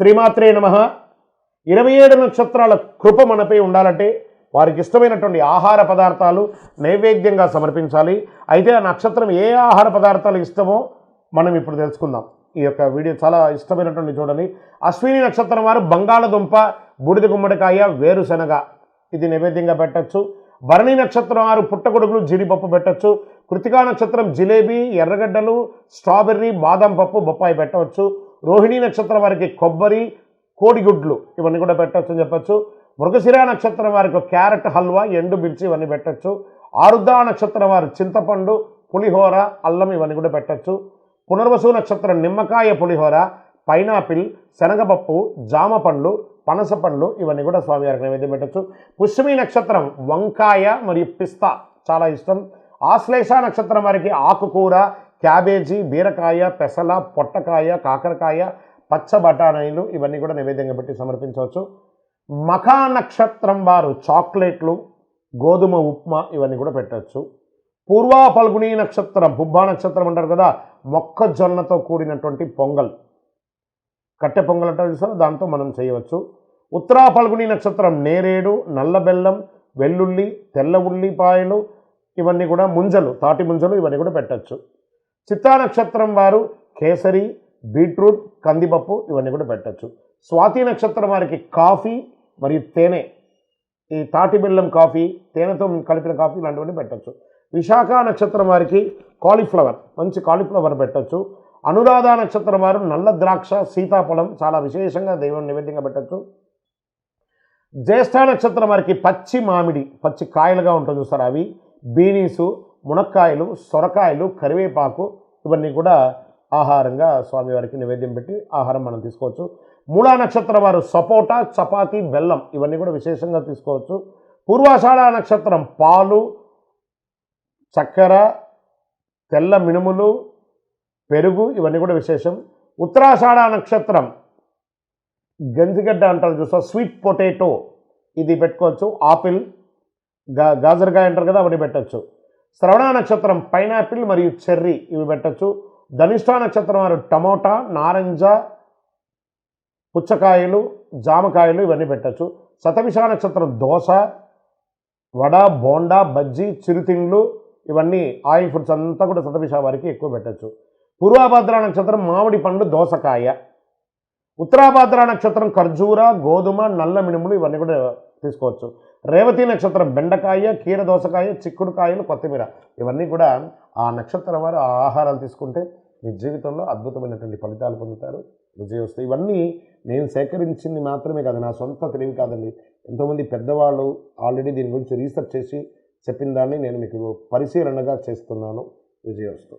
శ్రీమాత్రే నమ. ఇరవై ఏడు నక్షత్రాల కృప మనపై ఉండాలంటే వారికి ఇష్టమైనటువంటి ఆహార పదార్థాలు నైవేద్యంగా సమర్పించాలి. అయితే ఆ నక్షత్రం ఏ ఆహార పదార్థాలు ఇష్టమో మనం ఇప్పుడు తెలుసుకుందాం. ఈ యొక్క వీడియో చాలా ఇష్టమైనటువంటి చూడండి. అశ్విని నక్షత్రం వారు బంగాళదుంప బూడిద గుమ్మడికాయ వేరుశనగ. ఇది నైవేద్యంగా పెట్టచ్చు. భరణి నక్షత్రం వారు పుట్టగొడుగులు జీడిపప్పు పెట్టచ్చు. కృతికా నక్షత్రం జిలేబీ ఎర్రగడ్డలు స్ట్రాబెర్రీ బాదం పప్పు బొప్పాయి పెట్టవచ్చు. రోహిణి నక్షత్రం వారికి కొబ్బరి కోడిగుడ్లు ఇవన్నీ కూడా పెట్టచ్చు అని చెప్పచ్చు. మృగశిర నక్షత్రం వారికి క్యారెట్ హల్వా ఎండు మిర్చి ఇవన్నీ పెట్టచ్చు. ఆరుద్ర నక్షత్రం వారు చింతపండు పులిహోర అల్లం ఇవన్నీ కూడా పెట్టచ్చు. పునర్వసు నక్షత్రం నిమ్మకాయ పులిహోర పైనాపిల్ శనగపప్పు జామ పండ్లు పనస పండ్లు ఇవన్నీ కూడా స్వామివారికి నైవేద్యం పెట్టచ్చు. పుష్యమి నక్షత్రం వంకాయ మరియు పిస్తా చాలా ఇష్టం. ఆశ్లేష నక్షత్రం వారికి ఆకుకూర క్యాబేజీ బీరకాయ పెసల పొట్టకాయ కాకరకాయ పచ్చ బఠానీలు ఇవన్నీ కూడా నైవేద్యంగా పెట్టి సమర్పించవచ్చు. మఖా నక్షత్రం వారు చాక్లెట్లు గోధుమ ఉప్మా ఇవన్నీ కూడా పెట్టచ్చు. పూర్వా పల్గుని నక్షత్రం బుబ్బా నక్షత్రం అంటారు కదా మొక్కజొన్నతో కూడినటువంటి పొంగల్. కట్టె పొంగల్ అంటారు చూసారు? దాంతో మనం చేయవచ్చు. ఉత్తరా పల్గుని నక్షత్రం నేరేడు నల్ల బెల్లం వెల్లుల్లి తెల్ల ఉల్లిపాయలు ఇవన్నీ కూడా ముంజలు తాటి ముంజలు ఇవన్నీ కూడా పెట్టచ్చు. చిత్తా నక్షత్రం వారు కేసరి బీట్రూట్ కందిపప్పు ఇవన్నీ కూడా పెట్టచ్చు. స్వాతి నక్షత్రం వారికి కాఫీ మరియు తేనె ఈ తాటి బెల్లం కాఫీ తేనెతో కలిపిన కాఫీ ఇలాంటివన్నీ పెట్టచ్చు. విశాఖ నక్షత్రం వారికి కాలీఫ్లవర్ మంచి కాలీఫ్లవర్ పెట్టచ్చు. అనురాధ నక్షత్రం వారు నల్ల ద్రాక్ష సీతాఫలం చాలా విశేషంగా దైవం నైవేద్యంగా పెట్టచ్చు. జ్యేష్ఠ నక్షత్రం వారికి పచ్చి మామిడి పచ్చి కాయలుగా ఉంటుంది చూస్తారు అవి. బీనీసు మునక్కాయలు సొరకాయలు కరివేపాకు ఇవన్నీ కూడా ఆహారంగా స్వామివారికి నివేద్యం పెట్టి ఆహారం మనం తీసుకోవచ్చు. మూలా నక్షత్రం వారు సపోటా చపాతీ బెల్లం ఇవన్నీ కూడా విశేషంగా తీసుకోవచ్చు. పూర్వాషాఢ నక్షత్రం పాలు చక్కెర తెల్ల మినుములు పెరుగు ఇవన్నీ కూడా విశేషం. ఉత్తరాషాఢ నక్షత్రం గంజిగడ్డ అంటారు చూసా స్వీట్ పొటాటో ఇది పెట్టుకోవచ్చు. ఆపిల్గా గాజరకాయ అంటారు కదా అవన్నీ పెట్టచ్చు. శ్రవణ నక్షత్రం పైనాపిల్ మరియు చెర్రీ ఇవి పెట్టచ్చు. ధనిష్ట నక్షత్రం వారు టమోటా నారింజ పుచ్చకాయలు జామకాయలు ఇవన్నీ పెట్టచ్చు. శతవిష నక్షత్రం దోశ వడ బోండా బజ్జీ చిరుతిండ్లు ఇవన్నీ ఆయిల్ ఫుడ్స్ అంతా కూడా శతవిష వారికి ఎక్కువ పెట్టచ్చు. పూర్వాభద్ర నక్షత్రం మామిడి పండు దోసకాయ. ఉత్తరాభద్ర నక్షత్రం ఖర్జూర గోధుమ నల్ల మినుములు ఇవన్నీ కూడా తీసుకోవచ్చు. రేవతి నక్షత్రం బెండకాయ కీర దోసకాయ చిక్కుడుకాయలు కొత్తిమీర. ఇవన్నీ కూడా ఆ నక్షత్రం వారు ఆ ఆహారాలు తీసుకుంటే మీ జీవితంలో అద్భుతమైనటువంటి ఫలితాలు పొందుతారు. విజయం వస్తాయి ఇవన్నీ నేను సేకరించింది మాత్రమే కాదు నా సొంత తెలివి కాదండి. ఎంతోమంది పెద్దవాళ్ళు ఆల్రెడీ దీని గురించి రీసెర్చ్ చేసి చెప్పిన దాన్ని నేను మీకు పరిశీలనగా చేస్తున్నాను. విజయం వస్తుంది